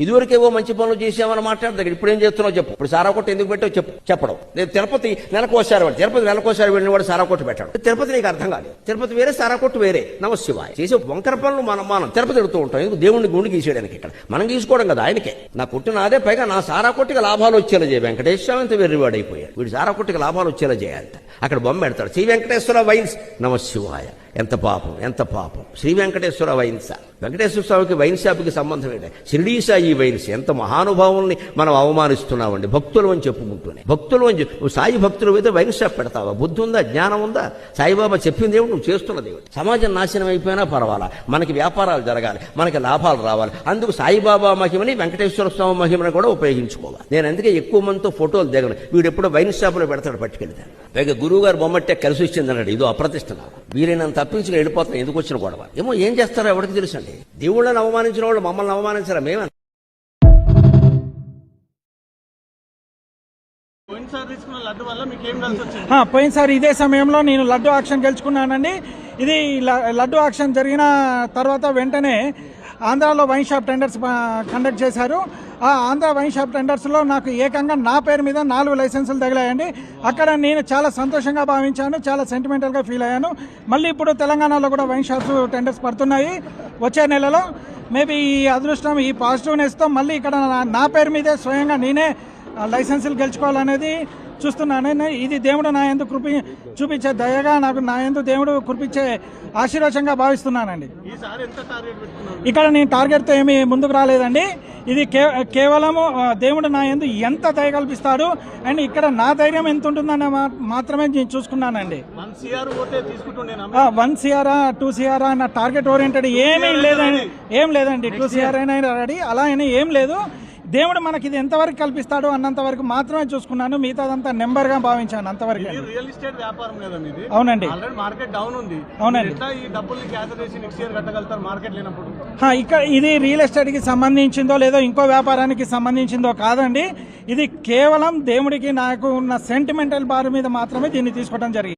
ఇదివరకేవో మంచి పనులు చేసామని మాట్లాడదు ఇప్పుడు ఏం చేస్తున్నావు చెప్పు. ఇప్పుడు సారా కొట్టు ఎందుకు పెట్టావు చెప్పు. చెప్పడం. నేను తిరుపతి నెలకోసారి వాడు తిరుపతి నెలకోసారి వెళ్ళిన వాడు సారా కొట్టు పెట్టాడు. తిరుపతి నీకు అర్థం కాదు తిరుపతి వేరే సారా కొట్టు వేరే నమశివాయ చేసే వంకర పనులు మనం మనం. తిరుపతి ఎడుతూ ఉంటాం. ఎందుకు? దేవుడిని గుండు గీసేయడానికి ఇక్కడ. మనం గీసుకోవడం కదా ఆయనకే. నా కొట్టు నాదే పైగా నా సారా కొట్టుకి లాభాలు వచ్చేలా చేయ. వెంకటేశ్వర అంత వెర్రివాడు అయిపోయాడు. వీడు సారా కొట్టుకి లాభాలు వచ్చేలా చేయాలి అక్కడ బొమ్మ పెడతాడు. శ్రీ వెంకటేశ్వర వైన్స్. నమశివాయ ఎంత పాపం ఎంత పాపం. శ్రీ వెంకటేశ్వర వైన్స్. వెంకటేశ్వర స్వామికి వైన్ షాప్కి సంబంధం ఏంటి? షిరిడీ సాయి వైరస్ ఎంత మహానుభావుల్ని మనం అవమానిస్తున్నామండి. భక్తులు అని చెప్పుకుంటూనే. భక్తులు అని చెప్పు- నువ్వు సాయి భక్తులు అయితే వైన్ పెడతావా? బుద్ధి ఉందా? జ్ఞానం ఉందా? సాయిబాబా చెప్పింది ఏమిటి? నువ్వు చేస్తున్నది ఏమిటి సమాజం నాశనం అయిపోయినా పర్వాలా. మనకి వ్యాపారాలు జరగాలి. మనకి లాభాలు రావాలి. అందుకు సాయిబాబా మహిమని వెంకటేశ్వర స్వామి మహిమని కూడా ఉపయోగించుకోవాలి. నేను అందుకే ఎక్కువ మందితో ఫోటోలు దిగను. వీడు ఎప్పుడో వైన్ షాపులో పెడతాడు పట్టుకెళ్తాను పైగా గురువు గారు బొమ్మట్టే కలిసి వచ్చింది అన్నాడు ఇదో అప్రతిష్ట నాకు వీరైనంత తప్పించుకుని వెళ్ళిపోతాను ఎందుకు వచ్చిన గొడవ? ఏమో ఏం చేస్తారో ఎవరికి తెలుసండి? దేవుళ్ళని అవమానించిన వాళ్ళు మమ్మల్ని అవమానించారా? మేమే పోయినసారి ఇదే సమయంలో నేను లడ్డు ఆక్షన్ గెలుచుకున్నానండి. ఇది లడ్డు ఆక్షన్ జరిగిన తర్వాత వెంటనే ఆంధ్రాలో వైన్ షాప్ టెండర్స్ కండక్ట్ చేశారు. ఆ ఆంధ్ర వైన్ షాప్ టెండర్స్లో నాకు ఏకంగా నా పేరు మీద నాలుగు లైసెన్సులు తగిలాయండి. అక్కడ నేను చాలా సంతోషంగా భావించాను చాలా సెంటిమెంటల్గా ఫీల్ అయ్యాను. మళ్ళీ ఇప్పుడు తెలంగాణలో కూడా వైన్ షాప్స్ టెండర్స్ పడుతున్నాయి వచ్చే నెలలో. మేబీ ఈ అదృష్టం ఈ పాజిటివ్నెస్తో మళ్ళీ ఇక్కడ నా- నా పేరు మీదే స్వయంగా నేనే లైసెన్సులు గెలుచుకోవాలనేది చూస్తున్నాను ఇది దేవుడు నా ఎందు కృపి చూపించే దయగా నాకు నా ఎందు దేవుడు కురిపించే ఆశీర్వచంగా భావిస్తున్నానండి. ఇక్కడ నేను టార్గెట్తో ఏమీ ముందుకు రాలేదండి. ఇది కే కేవలము దేవుడు నా ఎందు ఎంత దయ కల్పిస్తాడు అండ్ ఇక్కడ నా ధైర్యం ఎంత ఉంటుందన్న మా- మాత్రమే నేను చూసుకున్నానండి. వన్ సిఆరా టూ సిఆరా అన్న టార్గెట్ ఓరియంటెడ్ ఏమీ లేదండి. ఏం లేదండి. టూ సిఆర్ అయినా రెడీ. అలా అయినా ఏం లేదు. దేవుడు మనకి ఇది ఎంతవరకు కల్పిస్తాడో అన్నంత వరకు మాత్రమే చూసుకున్నాను. మిగతాదంతా నెంబర్గా భావించాను అంతవరకు. ఇది రియల్ ఎస్టేట్ వ్యాపారం కదండి ఇది. అవునండి. మార్కెట్ డౌన్ ఉంది. అవునండి. ఈ డబ్బుల్ని గ్యాదర్ చేసి నెక్స్ట్ ఇయర్ కట్టగలుగుతారు మార్కెట్ లేనప్పుడు? ఇక్కడ ఇది రియల్ ఎస్టేట్కి సంబంధించిందో లేదో ఇంకో వ్యాపారానికి సంబంధించిందో కాదండి. ఇది కేవలం దేవుడికి నాకు ఉన్న సెంటిమెంటల్ బార్ మీద మాత్రమే దీన్ని తీసుకోవడం జరిగింది.